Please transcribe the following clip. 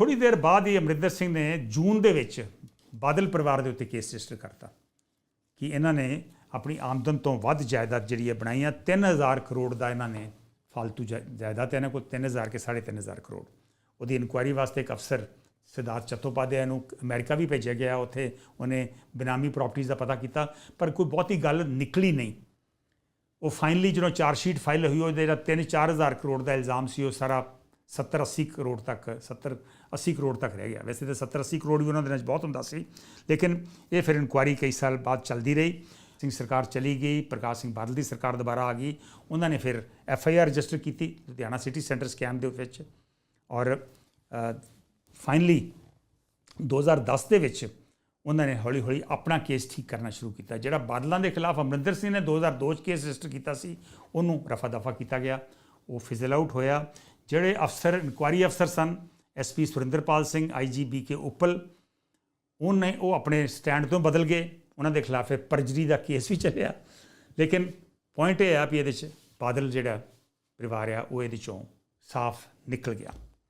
ਥੋੜੀ ਦੇਰ ਬਾਅਦ ਹੀ ਅਮਰਿੰਦਰ ਸਿੰਘ ਨੇ ਜੂਨ ਦੇ ਵਿੱਚ ਬਾਦਲ ਪਰਿਵਾਰ ਦੇ ਉੱਤੇ ਕੇਸ ਰਜਿਸਟਰ ਕਰਤਾ ਕਿ ਇਹਨਾਂ ਨੇ ਆਪਣੀ ਆਮਦਨ ਤੋਂ ਵੱਧ ਜਾਇਦਾਦ ਜਿਹੜੀ ਹੈ ਬਣਾਈ ਆ 3000 ਕਰੋੜ ਦਾ ਇਹਨਾਂ ਨੇ ਫालतू ਜਾਇਦਾਦ ਇਹਨਾਂ ਕੋਲ 3000 ਕੇ 3500 ਕਰੋੜ। ਉਹਦੀ ਇਨਕੁਆਇਰੀ ਵਾਸਤੇ ਇੱਕ ਅਫਸਰ ਸਿਧਾਰਥ ਚਤੋਪਾਧਿਆਏ ਨੂੰ ਅਮਰੀਕਾ ਵੀ ਭੇਜਿਆ ਗਿਆ, ਉੱਥੇ ਉਹਨੇ ਬਿਨਾਮੀ ਪ੍ਰਾਪਰਟੀਆਂ ਦਾ ਪਤਾ ਕੀਤਾ, ਪਰ ਕੋਈ ਬਹੁਤੀ ਗੱਲ ਨਿਕਲੀ ਨਹੀਂ। ਉਹ ਫਾਈਨਲੀ ਜਦੋਂ ਚਾਰਜ ਸ਼ੀਟ ਫਾਈਲ ਹੋਈ, ਉਹਦੇ ਜਿਹੜਾ 3-4000 ਕਰੋੜ ਦਾ ਇਲਜ਼ਾਮ ਸੀ, ਉਹ ਸਾਰਾ 70-80 ਕਰੋੜ ਤੱਕ 70-80 ਕਰੋੜ ਤੱਕ ਰਹਿ ਗਿਆ। ਵੈਸੇ ਤਾਂ 70-80 ਕਰੋੜ ਵੀ ਉਹਨਾਂ ਦਿਨਾਂ 'ਚ ਬਹੁਤ ਹੁੰਦਾ ਸੀ। ਲੇਕਿਨ ਇਹ ਫਿਰ ਇਨਕੁਆਇਰੀ ਕਈ ਸਾਲ ਬਾਅਦ ਚੱਲਦੀ ਰਹੀ। ਸਿੰਘ ਸਰਕਾਰ ਚਲੀ ਗਈ, ਪ੍ਰਕਾਸ਼ ਸਿੰਘ ਬਾਦਲ ਦੀ ਸਰਕਾਰ ਦੁਬਾਰਾ ਆ ਗਈ। ਉਹਨਾਂ ਨੇ ਫਿਰ ਐਫ ਆਈ ਆਰ ਰਜਿਸਟਰ ਕੀਤੀ, ਲੁਧਿਆਣਾ ਸਿਟੀ ਸੈਂਟਰ ਸਕੈਮ ਦੇ ਵਿੱਚ। ਔਰ ਫਾਈਨਲੀ 2010 ਦੇ ਵਿੱਚ ਉਹਨਾਂ ਨੇ ਹੌਲੀ ਹੌਲੀ ਆਪਣਾ ਕੇਸ ਠੀਕ ਕਰਨਾ ਸ਼ੁਰੂ ਕੀਤਾ, ਜਿਹੜਾ ਬਾਦਲਾਂ ਦੇ ਖਿਲਾਫ ਅਮਰਿੰਦਰ ਸਿੰਘ ਨੇ 2002 ਚ ਕੇਸ ਰਜਿਸਟਰ ਕੀਤਾ ਸੀ। ਉਹਨੂੰ ਰਫਾ ਦਫਾ ਕੀਤਾ ਗਿਆ। ਉਹ ਫਿਜ਼ਲ ਆਊਟ ਹੋਇਆ। ਜਿਹੜੇ ਅਫਸਰ, ਇਨਕੁਆਰੀ ਅਫਸਰ ਸਨ SP Surinderpal Singh IGB K Uppal, ਉਹਨੇ ਉਹ ਆਪਣੇ ਸਟੈਂਡ ਤੋਂ ਬਦਲ ਗਏ। ਉਹਨਾਂ ਦੇ ਖਿਲਾਫ ਪਰਜਰੀ ਦਾ ਕੇਸ ਵੀ ਚੱਲਿਆ। ਲੇਕਿਨ ਪੁਆਇੰਟ ਇਹ ਆ ਵੀ ਇਹਦੇ ਚ ਬਾਦਲ ਜਿਹੜਾ ਪਰਿਵਾਰ ਆ, ਉਹ ਇਹਦੇ ਚੋਂ ਸਾਫ਼ ਨਿਕਲ ਗਿਆ।